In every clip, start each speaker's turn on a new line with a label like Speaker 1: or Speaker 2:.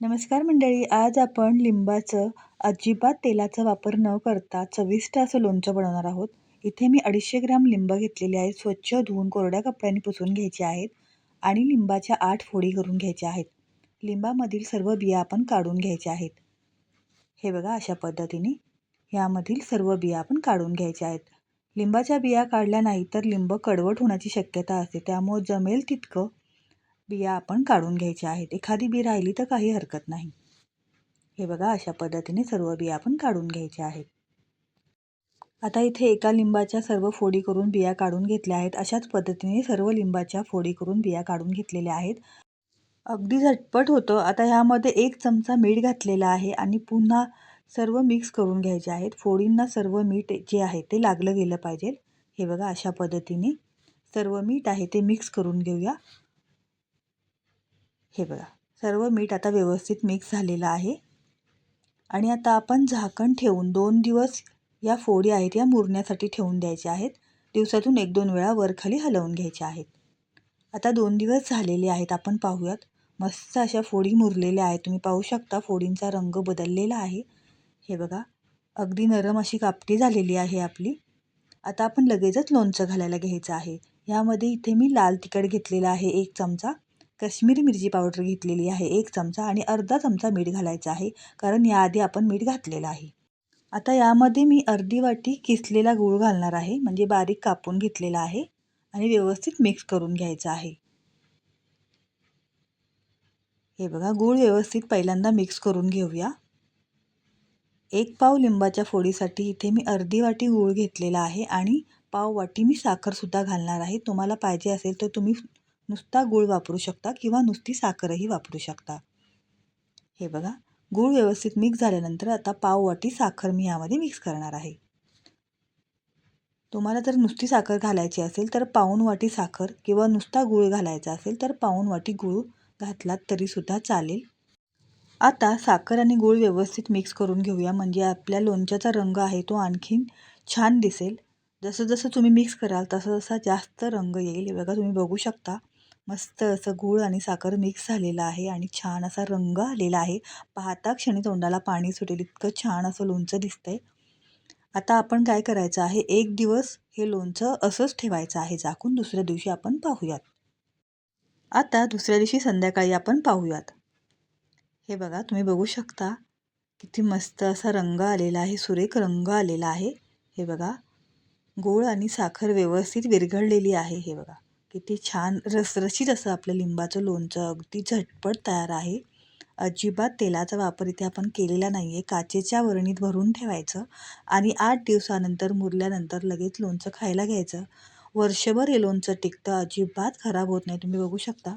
Speaker 1: नमस्कार मंडळी आज आपण लिंबाचं अजिबात तेलाचा वापर न करता चविष्ट असं लोणचं बनवणार आहोत. इथे मी अडीचशे ग्राम लिंब घेतलेले आहेत स्वच्छ धुवून कोरड्या कपड्यांनी पुसून घ्यायचे आहेत आणि लिंबाच्या आठ फोडी करून घ्यायच्या आहेत. लिंबामधील सर्व बिया आपण काढून घ्यायच्या आहेत. हे बघा अशा पद्धतीने यामधील सर्व बिया आपण काढून घ्यायच्या आहेत. लिंबाच्या बिया काढल्या नाही तर लिंब कडवट होण्याची शक्यता असते त्यामुळे जमेल तितकं बिया आपण काढून घ्यायच्या आहेत. एखादी बी राहिली तर काही हरकत नाही. हे बघा अशा पद्धतीने सर्व बिया आपण काढून घ्यायच्या आहेत. आता इथे एका लिंबाच्या सर्व फोडी करून बिया काढून घेतल्या आहेत. अशाच पद्धतीने सर्व लिंबाच्या फोडी करून बिया काढून घेतलेल्या आहेत. अगदी झटपट होतं. आता ह्यामध्ये एक चमचा मीठ घातलेला आहे आणि पुन्हा सर्व मिक्स करून घ्यायचे आहेत. फोडींना सर्व मीठ जे आहे ते लागलं गेलं पाहिजे. हे बघा अशा पद्धतीने सर्व मीठ आहे ते मिक्स करून घेऊया. हे बघा. सर्व मीठ आता व्यवस्थित मिक्स झालेलं आहे. आणि आता आपण झाकण ठेवून दोन दिवस या फोडी आहेत या मुरण्यासाठी ठेवून द्यायच्या आहेत. दिवसातून एक दोन वेळा वरखाली हलवून घ्यायच्या आहेत. आता दोन दिवस झालेले आहेत आपण पाहूयात. मस्त अशा फोडी मुरलेल्या आहेत. तुम्ही पाहू शकता फोडींचा रंग बदललेला आहे. हे बघा. अगदी नरम अशी कापटी झालेली आहे आपली. आता आपण लगेचच लोणचं घालायला घ्यायचं आहे. ह्यामध्ये इथे मी लाल तिखट घेतलेला आहे एक चमचा. कश्मीरी मिरची पावडर घेतलेली आहे एक चमचा आणि अर्धा चमचा मीठ घालायचं आहे कारण याआधी आपण मीठ घातलेलं आहे. आता यामध्ये मी अर्धी वाटी किसलेला गूळ घालणार आहे म्हणजे बारीक कापून घेतलेला आहे आणि व्यवस्थित मिक्स करून घ्यायचं आहे. हे बघा गूळ व्यवस्थित पहिल्यांदा मिक्स करून घेऊया. एक पाव लिंबाच्या फोडीसाठी इथे मी अर्धी वाटी गूळ घेतलेला आहे आणि पाव वाटी मी साखरसुद्धा घालणार आहे. तुम्हाला पाहिजे असेल तर तुम्ही नुसता गूळ वापरू शकता किंवा नुसती साखरही वापरू शकता. हे बघा गूळ व्यवस्थित मिक्स झाल्यानंतर आता पाव वाटी साखर मी यामध्ये मिक्स करणार आहे. तुम्हाला जर नुसती साखर घालायची असेल तर पाऊन वाटी साखर किंवा नुसता गूळ घालायचा असेल तर पाऊन वाटी गूळ घातलात तरीसुद्धा चालेल. आता साखर आणि गूळ व्यवस्थित मिक्स करून घेऊया. म्हणजे आपल्या लोणच्याचा रंग आहे तो आणखीन छान दिसेल. जसं जसं तुम्ही मिक्स कराल तसं तसा जास्त रंग येईल. हे बघा तुम्ही बघू शकता. मस्त असं गूळ आणि साखर मिक्स झालेलं आहे आणि छान असा रंग आलेला आहे. पाहता क्षणी तोंडाला पाणी सुटेल इतकं छान असं लोणचं दिसतंय. आता आपण काय करायचं आहे? एक दिवस हे लोणचं असंच ठेवायचं आहे झाकून दुसऱ्या दिवशी आपण पाहूयात. आता दुसऱ्या दिवशी संध्याकाळी आपण पाहूयात. हे बघा तुम्ही बघू शकता किती मस्त असा रंग आलेला आहे सुरेख रंग आलेला आहे. हे बघा गोळ आणि साखर व्यवस्थित विरघळलेली आहे हे बघा. किती छान रसरशीत असं आपलं लिंबाचं लोणचं अगदी झटपट तयार आहे. अजिबात तेलाचा वापर इथे आपण केलेला नाही आहे काचेच्या वरणीत भरून ठेवायचं आणि आठ दिवसानंतर मुरल्यानंतर लगेच लोणचं खायला घ्यायचं. वर्षभर हे लोणचं टिकतं. अजिबात खराब होत नाही. तुम्ही बघू शकता.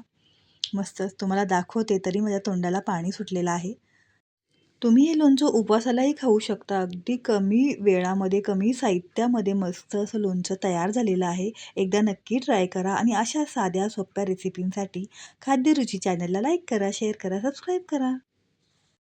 Speaker 1: मस्तच. तुम्हाला दाखवते तरी माझ्या तोंडाला पाणी सुटलेलं आहे. तुम्ही हे लोणचं उपवासालाही खाऊ शकता. अगदी कमी वेळामध्ये कमी साहित्यामध्ये मस्त असं लोणचं तयार झालेलं आहे. एकदा नक्की ट्राय करा आणि अशा साध्या सोप्या रेसिपींसाठी खाद्यरुची चॅनलला लाईक करा शेअर करा सबस्क्राईब करा.